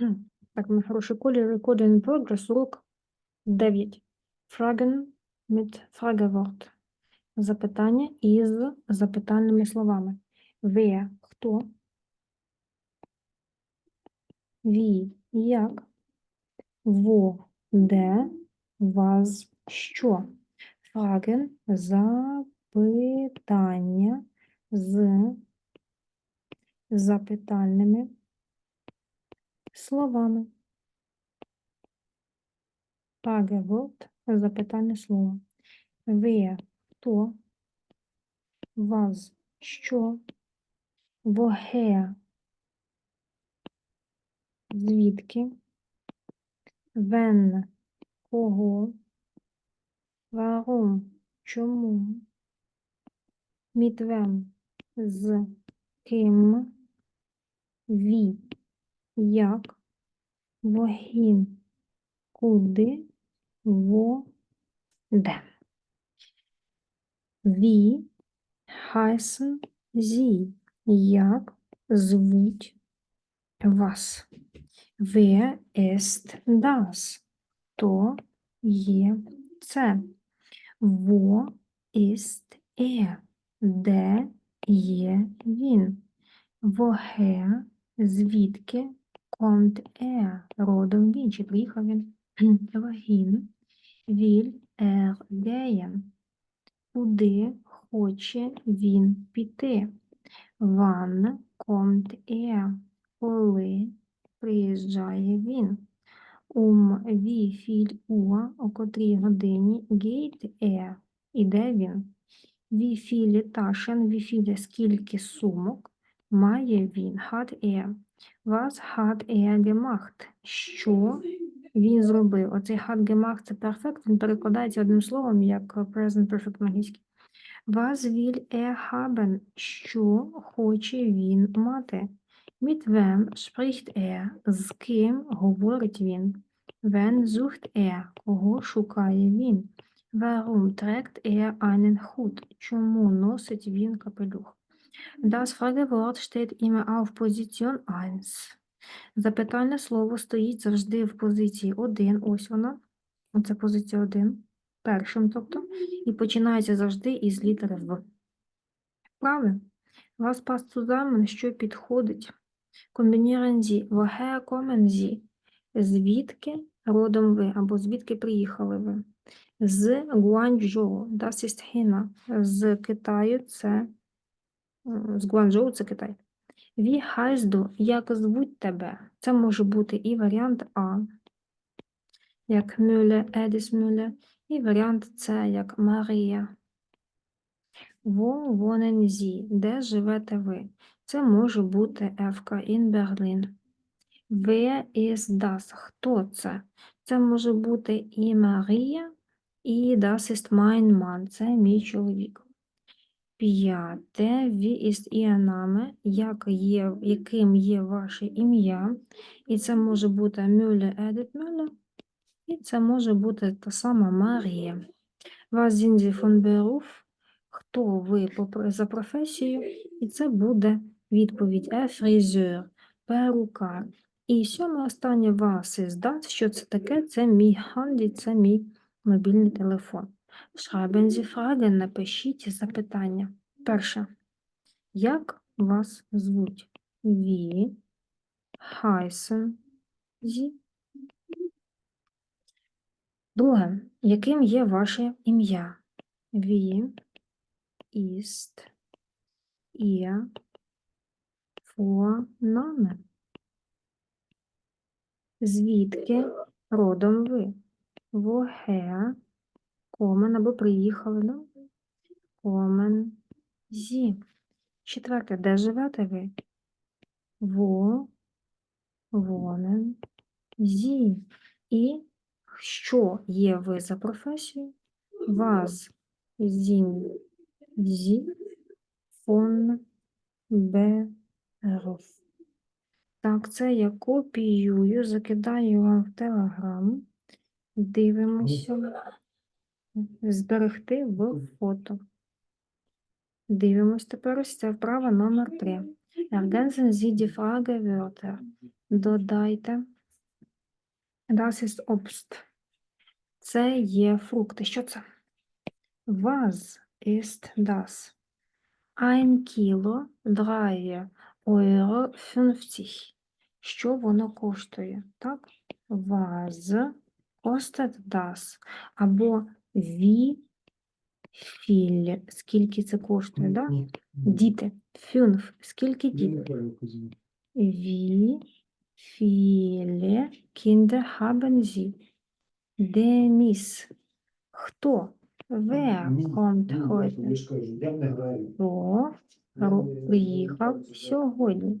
Так, мій хороший колір, recording in progress, урок 9. Fragen mit Fragewort. Запитання із запитальними словами. Wer, хто? Wie, як? Wo, де? Was, що? Fragen – запитання з запитальними словами. Fragewort – запитальне слово. Wer – хто? Was – що? Woher – звідки? Wenn – кого? Warum – чому? Mit з ким? Wie – як? Wohin – куди? Wo – де? Wie heißen Sie? Як звуть вас? Wer ist das? Хто є це? Wo ist er? Де є він? Woher? Звідки? Kommt er? Родом він, чи приїхав він? Wohin will er gehen? Куди хоче він піти? Wann kommt er? Коли приїжджає він? Um wie viel Uhr? О котрій годині geht er? Іде він? Wie viele Taschen? Wie viele? Скільки сумок має він? Hat er? Was hat er gemacht? Що він зробив? Оцей hat gemacht – це перфект, він перекладається одним словом, як present perfect на англійській. Was will er haben? Що хоче він мати? Mit wem spricht er? З ким говорить він? Wen sucht er? Кого шукає він? Warum trägt er einen Hut? Чому носить він капелюх? Das Fragewort steht immer auf Position 1. Запитальне слово стоїть завжди в позиції 1. Ось вона. Оце позиція 1. Першим, тобто. І починається завжди із літери В. Вправи. Was passt zusammen, що підходить? Kombinieren Sie. Woher kommen Sie? Звідки родом ви, або звідки приїхали ви? З Гуанчжоу, das ist China. З Китаю це з Гуанчжоу це Китай. Heißt du? Як звуть тебе? Це може бути і варіант А, як Мюле, Едіс Мюле, і варіант С, як Марія. Wo wohnen Sie? Де живете ви? Це може бути Ефка in Berlin. Wer ist das? Хто це? Це може бути і Марія, і das ist mein Mann. Це мій чоловік. П'яте. Ist Ihr Name? Як є, яким є ваше ім'я? І це може бути Мюле Едит Мюле, і це може бути та сама Марія. Sind Sie von Beruf? Хто ви за професією? І це буде відповідь Е фрізер, перукар. І сьоме останнє вас із дат. Що це таке? Це мій ханді, це мій мобільний телефон. Schreiben Sie Fragen, напишіть запитання. Перше. Як вас звуть? Wie heißen Sie? Друге. Яким є ваше ім'я? Wie ist Ihr Vorname? Звідки родом ви? Woher kommen або приїхали, да? Kommen Sie. Четверте. Де живете ви? Wo wohnen Sie. І що є ви за професією? Was sind Sie von Beruf? Так, це я копіюю, закидаю вам в Телеграм. Дивимося. Зберегти в фото. Дивимось тепер ось це вправа номер 3. Ergänzen Sie die Fragewörter. додайте. Das ist Obst. Це є фрукти. Що це? Was ist das? Ein Kilo 3 Euro 50. Що воно коштує? Так? Was kostet das? Або wie viel. Скільки це коштує, да? Діти. Fünf. Скільки дітей? неправильно казав. Wie viele Kinder haben Хто? Ні, kommt heute? Хто приїхав сьогодні?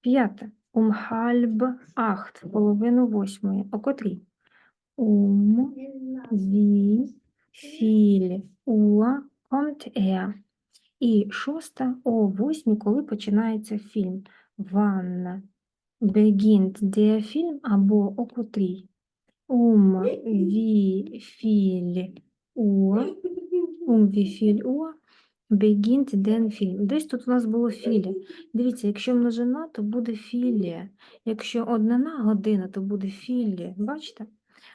П'яте. Um halb acht, половину восьмої. О котрій? Um wie viel Uhr kommt er? І шосте. О восьмій, коли починається фільм. Wann beginnt der Film або о котрій? Um wie viel Uhr Um wie viel Uhr beginnt den Film? Десь тут у нас було філі. Дивіться, якщо множина, то буде філія. Якщо однина година, то буде філі. Бачите?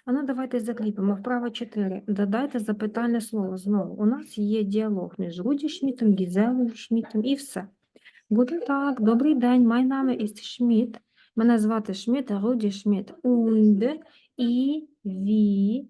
А ну давайте закріпимо. Вправо 4. Додайте запитальне слово знову. У нас є діалог між Руді Шмітом, Гізелою Шмітом і все. Буде так, добрий день, май нами ist Шміт. Мене звати Шміт, Руді Шміт. Und і wie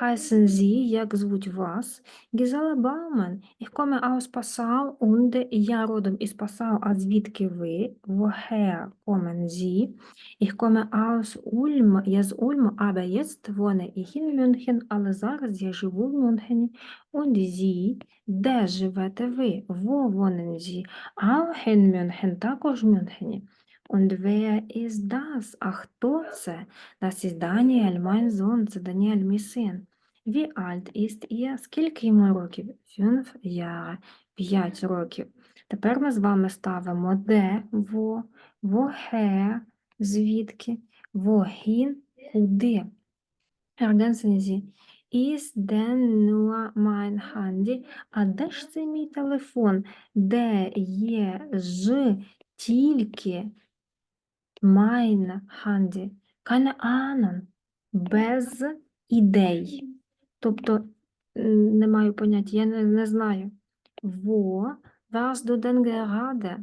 heißen Sie, як звуть вас? Гізела Баумен. Ich komme aus Passau und я родом із Passau, а звідки ви? Woher kommen Sie? Ich komme aus Ulm, я з Ульму, aber jetzt wohne ich in München, але зараз я живу в Мюнхені. Und Sie, де живете ви? Wo wohnen Sie? Auch in München, також в Мюнхені. Und wer ist das? А хто це? Das ist Daniel, mein Sohn, це Даніель, мій син. Wie alt ist er? Скільки йому років? Fünf Jahre. П'ять років. Тепер ми з вами ставимо де, во, woher, звідки, wohin, куди. Ergänzen Sie. Ist denn nur mein Handy? А де ж це мій телефон? Де є ж тільки mein Handy? Keine Ahnung. Без ідей. Тобто не маю поняття, я не, не знаю. Wo warst du denn?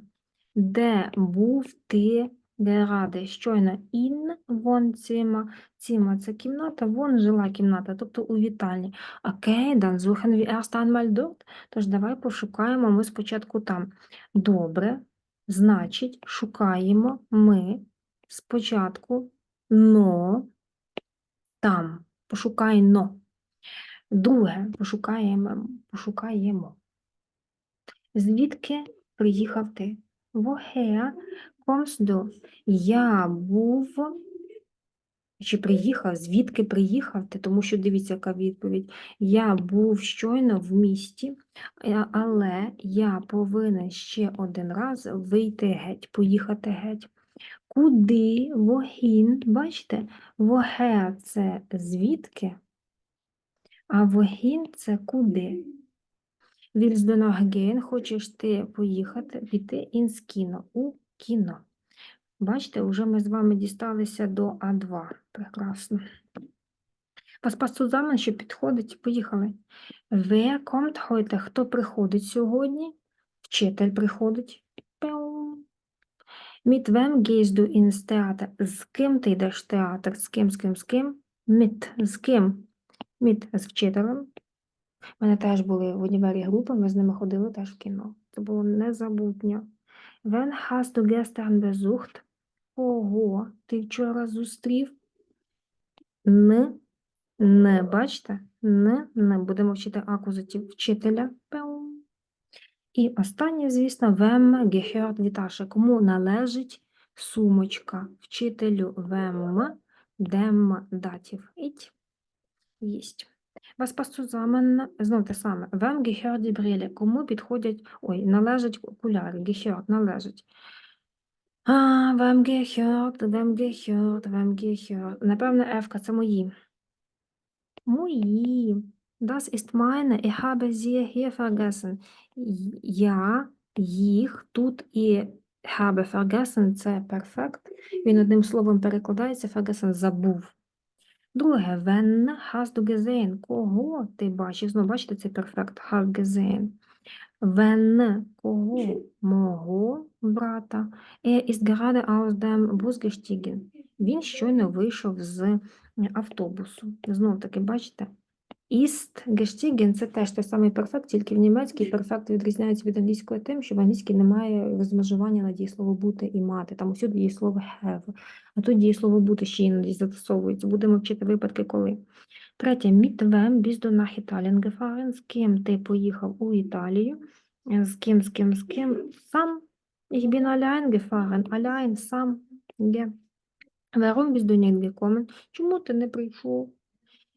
Де був ти gerade? Щойно in Wohnzimmer. Zimmer – це кімната, вон жила кімната, тобто у вітальні. Окей, dann suchen wir erst einmal. Тож давай пошукаємо ми спочатку там. Добре, значить, шукаємо ми спочатку но там. Пошукайно. Друге, пошукаємо, пошукаємо. Звідки приїхав ти? Kommst du? Я був, чи приїхав, звідки приїхав ти? Тому що дивіться, яка відповідь. Я був щойно в місті, е, але я повинен ще один раз вийти геть, поїхати геть. Куди? Вогін, бачите, woher – це звідки, а вогін – це куди. Du? Хочеш ти поїхати, піти ins кіно, у кіно. Бачите, вже ми з вами дісталися до А2. Прекрасно. Was passt що підходить? Поїхали. Wer kommt heute? Хто приходить сьогодні? Вчитель приходить. Wem gehst du ins Theater? З ким ти йдеш в театр? З ким, з ким, з ким? Mit. З ким? Mit. З вчителем. У мене теж були в універі групи, ми з ними ходили теж в кіно. Це було незабутньо. When hast du gestern besucht? Ого, ти вчора зустрів? Н, не, бачите? Н, не. Будемо вчити акузатив вчителя. І останнє, звісно, gehört die Tasche? Кому належить сумочка? Вчителю wem, dem датів. Іть. Єсть. Passt zusammen? Знов те саме. Gehört die Brille? Кому підходять, ой, належать окуляри. Gehört, належить. А, wem gehört, wem gehört, wem gehört. Напевно, Ефка, це мої. Мої. Das ist meine. Ich habe sie hier vergessen. Я їх тут і habe vergessen – це перфект. Він одним словом перекладається vergessen – забув. Друге, wenn hast du gesehen? Кого ти бачив? Знову бачите, це перфект have gesehen. Wenn кого? Мого брата. Er ist gerade aus dem Bus gestiegen. Він щойно вийшов з автобусу. Знов таки, бачите? Ist gestiegen – це теж той самий перфект, тільки в німецькій перфект відрізняється від англійської тим, що в англійській немає розмежування на дієслово бути і мати. Там усюди дієслово have. А тут дієслово бути ще іноді застосовується. Будемо вчити випадки, коли. Третє. Mit wem bist du nach Italien gefahren? З ким ти поїхав у Італію? З ким, з ким, з ким? Сам. Ich bin allein gefahren. Allein, сам. Є. Warum bist du nicht gekommen? Чому ти не прийшов?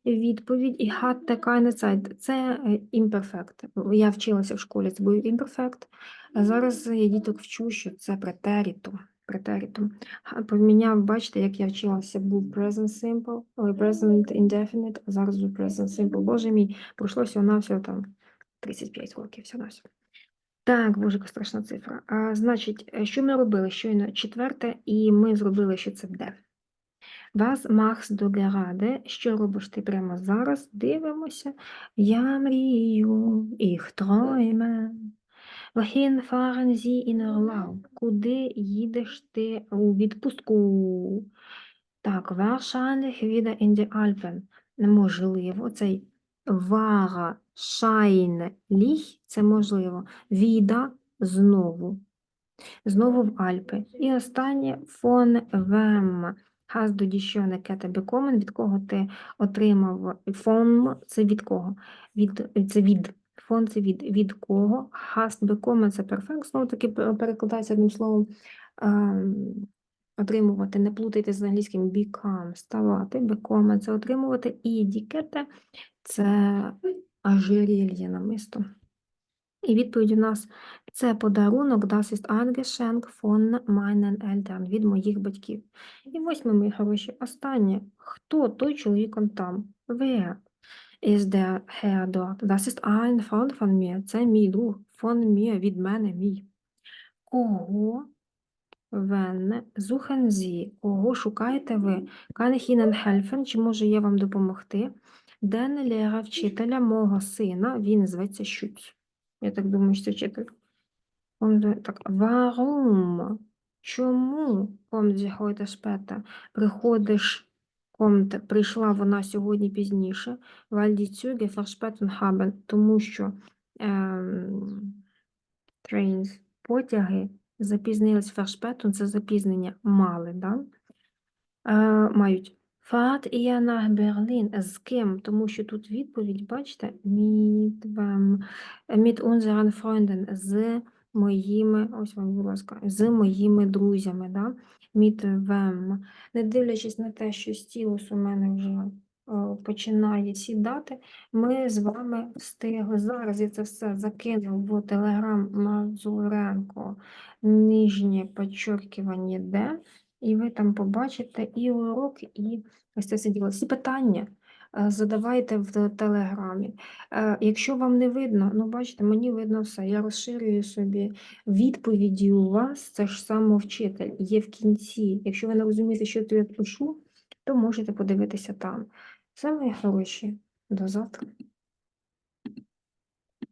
Відповідь і hatte keine Zeit. Це е, імперфект. Я вчилася в школі, це був імперфект. А зараз я діток вчу, що це претерітум. претерітум. Поміняв, бачите, як я вчилася, був present simple, present indefinite, а зараз вже present simple. Боже мій, пройшло всього на всього там 35 років, всього на всього. Так, боже, яка страшна цифра. А, значить, е, що ми робили? Щойно четверте, і ми зробили, що це де. Was machst du gerade? Що робиш ти прямо зараз? Дивимося. Я мрію, ich träume. Wohin fahren Sie? Куди їдеш ти у відпустку? Так, wahrscheinlich wieder in die Alpen. Можливо, цей wahrscheinlich – це можливо. Wieder – знову. Знову в Альпи. І останнє von wem. Has du die schöne Kette bekommen? Від кого ти отримав von – це від кого? Від, це від. Von – це від. Від кого? Hast bekommen – це перфект. Знову таки перекладається одним словом ем, отримувати. Не плутайте з англійським become, ставати. Bekommen – це отримувати. І дікете – це ожерелье намисто. І відповідь у нас це подарунок Das ist ein Geschenk von meinen Eltern від моїх батьків. І восьме, мої хороші, останнє. Хто той чоловік он там? Wer ist der Herr dort? Das ist ein Freund von mir. Це мій друг. Von mir, від мене, мій. Кого? Wenn suchen Sie. Кого шукаєте ви? Kann ich Ihnen helfen? Чи може я вам допомогти? Den Lehrer, вчителя мого сина, він зветься Шуць. Я так думаю, що це вчитель. Так, warum? Чому kommt sie? Приходиш, kommt, прийшла вона сьогодні пізніше, weil die тому що ем, trains, потяги запізнились, verspätung – це запізнення, мали, да? Е, мають. Fahrt ihr nach Berlin? З ким? Тому що тут відповідь, бачите, mit Mit unseren Freunden, з моїми, ось вам, будь ласка, з моїми друзями, да? Mit wem? Не дивлячись на те, що стілус у мене вже о, починає сідати, ми з вами встигли. Зараз я це все закину в Телеграм Мазуренко, нижнє підчеркування де. І ви там побачите і урок, і ось це все діло. Всі питання е, задавайте в Телеграмі. Е, Якщо вам не видно, ну бачите, мені видно все. Я розширюю собі відповіді у вас, це ж самовчитель, є в кінці. Якщо ви не розумієте, що я пишу, то можете подивитися там. Все, мої хороші, до завтра.